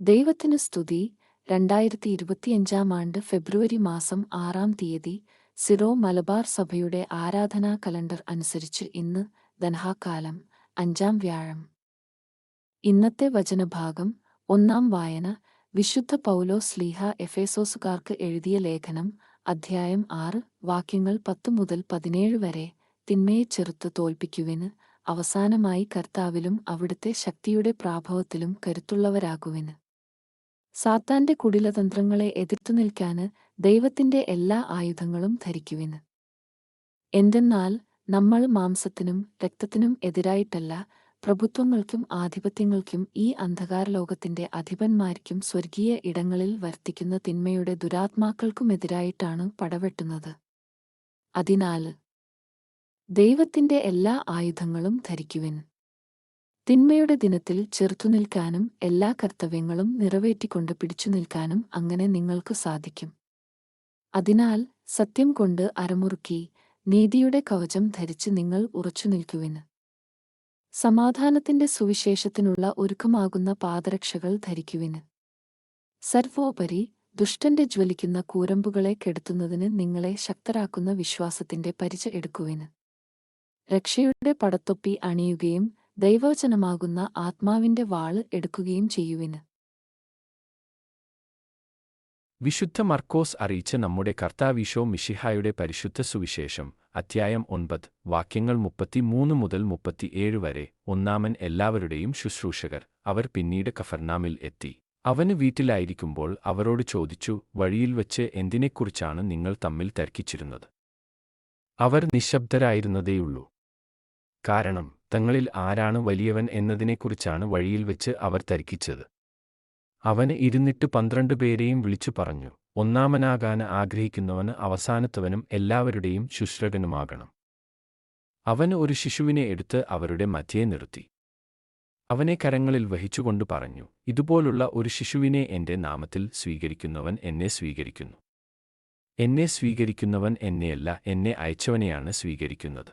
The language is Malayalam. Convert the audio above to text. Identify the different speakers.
Speaker 1: ദൈവത്തിന് സ്തുതി. രണ്ടായിരത്തി ഇരുപത്തിയഞ്ചാം ആണ്ട് ഫെബ്രുവരി മാസം ആറാം തീയതി സിറോ മലബാർ സഭയുടെ ആരാധനാ കലണ്ടർ അനുസരിച്ച് ഇന്ന് ധനഹാക്കാലം അഞ്ചാം വ്യാഴം. ഇന്നത്തെ വചനഭാഗം ഒന്നാം വായന വിശുദ്ധ പൗലോ സ്ലീഹ എഫേസോസുകാർക്ക് എഴുതിയ ലേഖനം അധ്യായം ആറ് വാക്യങ്ങൾ പത്തു മുതൽ പതിനേഴ് വരെ തിന്മയെ ചെറുത്ത് തോൽപ്പിക്കുവിന് അവസാനമായി കർത്താവിലും അവിടുത്തെ ശക്തിയുടെ പ്രാഭവത്തിലും കരുത്തുള്ളവരാകുവിന് സാത്താന്റെ കുടിലതന്ത്രങ്ങളെ എതിർത്തു നിൽക്കാന് ദൈവത്തിന്റെ എല്ലാ ആയുധങ്ങളും ധരിക്കുവിന്. എന്തെന്നാൽ നമ്മൾ മാംസത്തിനും രക്തത്തിനും എതിരായിട്ടല്ല പ്രഭുത്വങ്ങൾക്കും ആധിപത്യങ്ങൾക്കും ഈ അന്ധകാരലോകത്തിന്റെ അധിപന്മാർക്കും സ്വർഗീയ ഇടങ്ങളിൽ വർത്തിക്കുന്ന തിന്മയുടെ ദുരാത്മാക്കൾക്കുമെതിരായിട്ടാണ് പടവെട്ടുന്നത്. അതിനാൽ ദൈവത്തിന്റെ എല്ലാ ആയുധങ്ങളും ധരിക്കുവിൻ. തിന്മയുടെ ദിനത്തിൽ ചെറുത്തുനിൽക്കാനും എല്ലാ കർത്തവ്യങ്ങളും നിറവേറ്റിക്കൊണ്ട് പിടിച്ചു നിൽക്കാനും അങ്ങനെ നിങ്ങൾക്ക് സാധിക്കും. അതിനാൽ സത്യം കൊണ്ട് അരമുറുക്കി നീതിയുടെ കവചം ധരിച്ച് നിങ്ങൾ ഉറച്ചു നിൽക്കുവിന് സമാധാനത്തിന്റെ സുവിശേഷത്തിനുള്ള ഒരുക്കമാകുന്ന പാദരക്ഷകൾ ധരിക്കുവിന് സർവോപരി ദുഷ്ടന്റെ ജ്വലിക്കുന്ന കൂരമ്പുകളെ കെടുത്തുന്നതിന് നിങ്ങളെ ശക്തരാക്കുന്ന വിശ്വാസത്തിന്റെ പരിച എടുക്കുവിന് രക്ഷയുടെ പടത്തൊപ്പി അണിയുകയും ദൈവവചനമാകുന്ന ആത്മാവിന്റെ വാൾ എടുക്കുകയും ചെയ്യുവിന്.
Speaker 2: വിശുദ്ധ മർക്കോസ് അറിയിച്ച നമ്മുടെ കർത്താവിശോ മിഷിഹായുടെ പരിശുദ്ധ സുവിശേഷം അധ്യായം ഒൻപത് വാക്യങ്ങൾ മുപ്പത്തിമൂന്ന് മുതൽ മുപ്പത്തിയേഴ് വരെ ഒന്നാമൻ എല്ലാവരുടെയും ശുശ്രൂഷകർ അവർ പിന്നീട് കഫർനാമിൽ എത്തി. അവന് വീട്ടിലായിരിക്കുമ്പോൾ അവരോട് ചോദിച്ചു വഴിയിൽ വച്ച് എന്തിനെക്കുറിച്ചാണ് നിങ്ങൾ തമ്മിൽ തർക്കിച്ചിരുന്നത്? അവർ നിശബ്ദരായിരുന്നതേയുള്ളൂ. കാരണം തങ്ങളിൽ ആരാണ് വലിയവൻ എന്നതിനെക്കുറിച്ചാണ് വഴിയിൽ വെച്ച് അവർ തർക്കിച്ചത് അവന് ഇരുന്നിട്ട് പന്ത്രണ്ട് പേരെയും വിളിച്ചു പറഞ്ഞു ഒന്നാമനാകാൻ ആഗ്രഹിക്കുന്നവന് അവസാനത്തവനും എല്ലാവരുടെയും ശുശ്രകനുമാകണം അവന് ഒരു ശിശുവിനെ എടുത്ത് അവരുടെ മധ്യേ നിർത്തി. അവനെ കരങ്ങളിൽ വഹിച്ചുകൊണ്ട് പറഞ്ഞു ഇതുപോലുള്ള ഒരു ശിശുവിനെ എന്റെ നാമത്തിൽ സ്വീകരിക്കുന്നവൻ എന്നെ സ്വീകരിക്കുന്നു. എന്നെ സ്വീകരിക്കുന്നവൻ എന്നെയല്ല എന്നെ അയച്ചവനെയാണ് സ്വീകരിക്കുന്നത്.